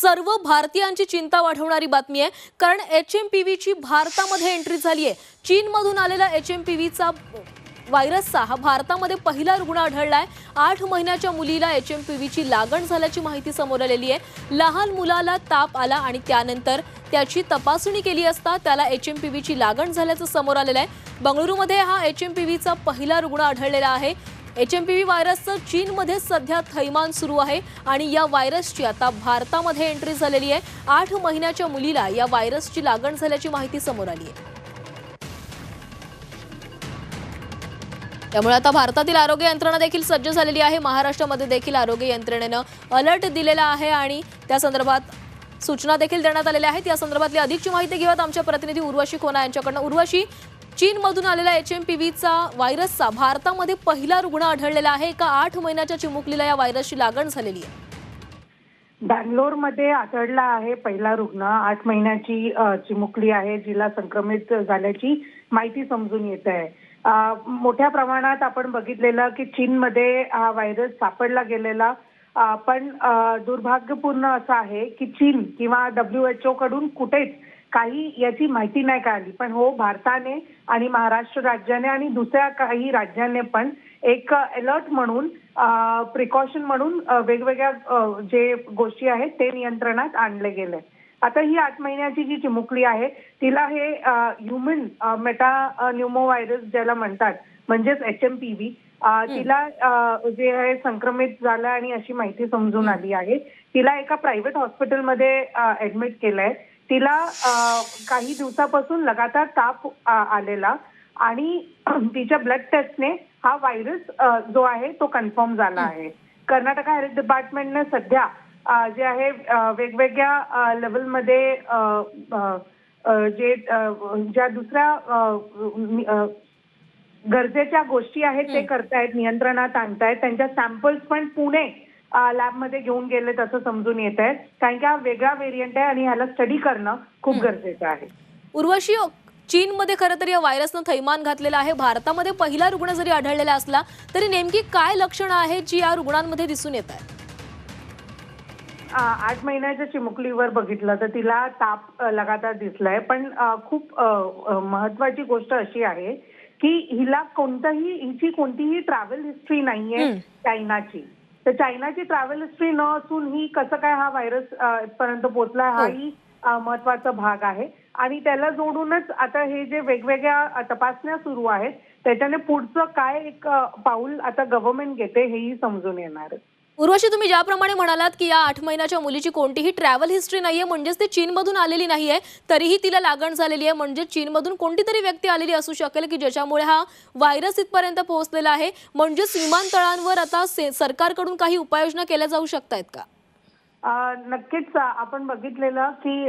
सर्व भारतीयांची चिंता वाढवणारी बातमी आहे. कारण एच एम पी व्हीची भारतामध्ये एंट्री झाली आहे चीनमधून आलेला एच एम पी व्हीचा व्हायरसचा हा भारतामध्ये पहिला रुग्ण आढळला आहे आठ महिन्याच्या मुलीला एच एम पी व्हीची लागण झाल्याची माहिती समोर आलेली आहे. लहान मुलाला ताप आला आणि त्यानंतर त्याची तपासणी केली असता त्याला एच एम पी व्हीची लागण झाल्याचं समोर आलेलं आहे. बंगळुरूमध्ये हा एच एम पी व्हीचा पहिला रुग्ण आढळलेला आहे. एच एम पी व्ही व्हायरसचं चीनमध्ये सध्या थैमान सुरू आहे आणि या व्हायरसची आता भारतामध्ये एंट्री झालेली आहे. आठ महिन्याच्या मुलीला या व्हायरसची लागण झाल्याची माहिती समोर आली आहे. त्यामुळे आता भारतातील आरोग्य यंत्रणा देखील सज्ज झालेली आहे. महाराष्ट्रामध्ये देखील आरोग्य यंत्रणेनं अलर्ट दिलेला आहे आणि त्या संदर्भात सूचना देखील देण्यात आलेल्या आहेत. या संदर्भातली अधिकची माहिती घेऊयात आमच्या प्रतिनिधी उर्वशी खोना यांच्याकडनं. उर्वशी चीनमधून आलेला एच एम पी व्हीचा व्हायरसचा भारतामध्ये पहिला रुग्ण आढळलेला आहे. एका आठ महिन्याच्या चिमुकलीला या व्हायरसची लागण झालेली आहे. बँगलोरमध्ये आढळला आहे पहिला रुग्ण. आठ महिन्याची चिमुकली आहे जिला संक्रमित झाल्याची माहिती समजून येत आहे. मोठ्या प्रमाणात आपण बघितलेलं की चीनमध्ये हा व्हायरस सापडला गेलेला. पण दुर्भाग्यपूर्ण असं आहे की चीन किंवा डब्ल्यू एच ओ कडून कुठेच काही याची माहिती नाही कळाली. पण हो भारताने आणि महाराष्ट्र राज्याने आणि दुसऱ्या काही राज्यांनी पण एक अलर्ट म्हणून प्रिकॉशन म्हणून वेगवेगळ्या जे गोष्टी आहेत ते नियंत्रणात आणले गेले. आता ही आठ महिन्याची जी चिमुकली आहे तिला हे ह्युमन मेटा न्यूमो व्हायरस ज्याला म्हणतात म्हणजेच एच एम पी व्ही तिला जे आहे संक्रमित झालं आणि अशी माहिती समजून आली आहे तिला एका प्रायव्हेट हॉस्पिटलमध्ये ऍडमिट केलंय. तिला काही दिवसापासून लगातार ताप आलेला आणि तिच्या ब्लड टेस्टने हा व्हायरस जो आहे तो कन्फर्म झाला आहे. कर्नाटका हेल्थ डिपार्टमेंटने सध्या जे आहे वेगवेगळ्या लेवलमध्ये जे ज्या दुसऱ्या गरजेच्या गोष्टी आहेत ते करतायत नियंत्रणात आणतायत. त्यांच्या सॅम्पल्स पण पुणे लॅबमध्ये घेऊन गेलेत असं समजून येत आहे. कारण की हा वेगळा व्हेरियंट आहे आणि ह्याला स्टडी करणं खूप गरजेचं आहे. उर्वशी चीनमध्ये खरं तर या व्हायरसनं थैमान घातलेलं आहे. भारतामध्ये पहिला रुग्ण जरी आढळलेला असला तरी नेमकी काय लक्षणं आहेत जी या रुग्णांमध्ये दिसून येत आहेत? आठ महिन्याच्या चिमुकलीवर बघितलं तर तिला ताप लगातार दिसलाय. पण खूप महत्वाची गोष्ट अशी आहे की हिला कोणतंही हिची कोणतीही ट्रॅव्हल हिस्ट्री नाहीये. चायनाची. तर चायनाची ट्रॅव्हल हिस्ट्री न असून ही कसं काय हा व्हायरस पर्यंत पोहोचला हो. हाही महत्त्वाचा भाग आहे आणि त्याला जोडूनच आता हे जे वेगवेगळ्या तपासण्या सुरू आहेत त्याच्याने पुढचं काय एक पाऊल आता गव्हर्नमेंट घेते हेही समजून येणार आहे उर्वशी तुम्ही ज्याप्रमाणे म्हणालात की या आठ महिन्याच्या मुलीची कोणतीही ट्रॅव्हल हिस्ट्री नाहीये म्हणजेच ती चीनमधून आलेली नाहीये तरीही तिला लागण झालेली आहे. म्हणजे चीनमधून कोणती तरी व्यक्ती आलेली असू शकेल की ज्याच्यामुळे हा व्हायरस इथपर्यंत पोहोचलेला आहे. म्हणजेच विमानतळांवर आता से- सरकारकडून काही उपाययोजना केल्या जाऊ शकतायत का? नक्कीच आपण बघितलेलं की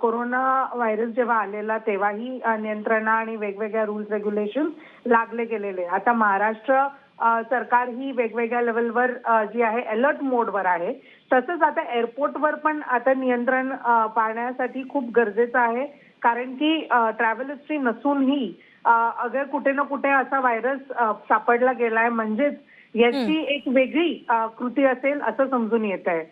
कोरोना व्हायरस जेव्हा आलेला तेव्हाही नियंत्रणा आणि वेगवेगळ्या रूल्स रेग्युलेशन लागले गेलेले. आता महाराष्ट्र सरकार ही वेगवेगळ्या लेवलवर जी आहे अलर्ट मोडवर आहे. तसंच आता एअरपोर्टवर पण आता नियंत्रण पाळण्यासाठी खूप गरजेचं आहे. कारण की ट्रॅव्हल हिस्ट्री नसूनही अगर कुठे ना कुठे असा व्हायरस सापडला गेलाय म्हणजेच याची एक वेगळी कृती असेल असं समजून येत आहे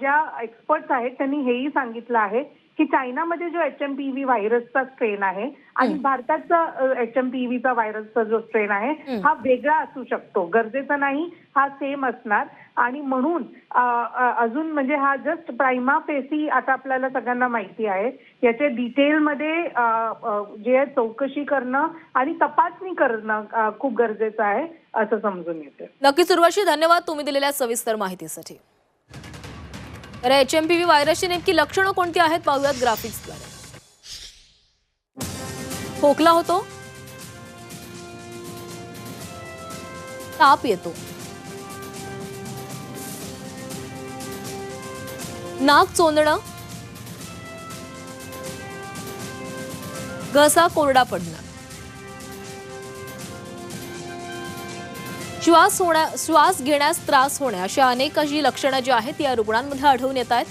ज्या एक्सपर्ट्स आहेत त्यांनी हेही सांगितलं आहे की चायनामध्ये जो एच एम पी व्ही व्हायरसचा स्ट्रेन आहे आणि भारताचा एच एम पी व्हीचा व्हायरसचा जो स्ट्रेन आहे हा. वेगळा असू शकतो. गरजेचं नाही हा सेम असणार. आणि म्हणून अजून म्हणजे हा जस्ट प्रायमा फेसी आता आपल्याला सगळ्यांना माहिती आहे. याचे डिटेलमध्ये जे आहे चौकशी करणं आणि तपासणी करणं खूप गरजेचं आहे असं समजून येतं. नक्कीच उर्वशी धन्यवाद तुम्ही दिलेल्या सविस्तर माहितीसाठी. तर एच एम पी व्ही व्हायरसची नेमकी लक्षणं कोणती आहेत पाहूयात ग्राफिक्सद्वारे खोकला होतो. ताप येतो. नाक चोंदणं. घसा कोरडा पडणार श्वास होण्या श्वास घेण्यास त्रास होणे अशा अनेक अशी लक्षणं जी आहेत या रुग्णांमध्ये आढळून येत आहेत.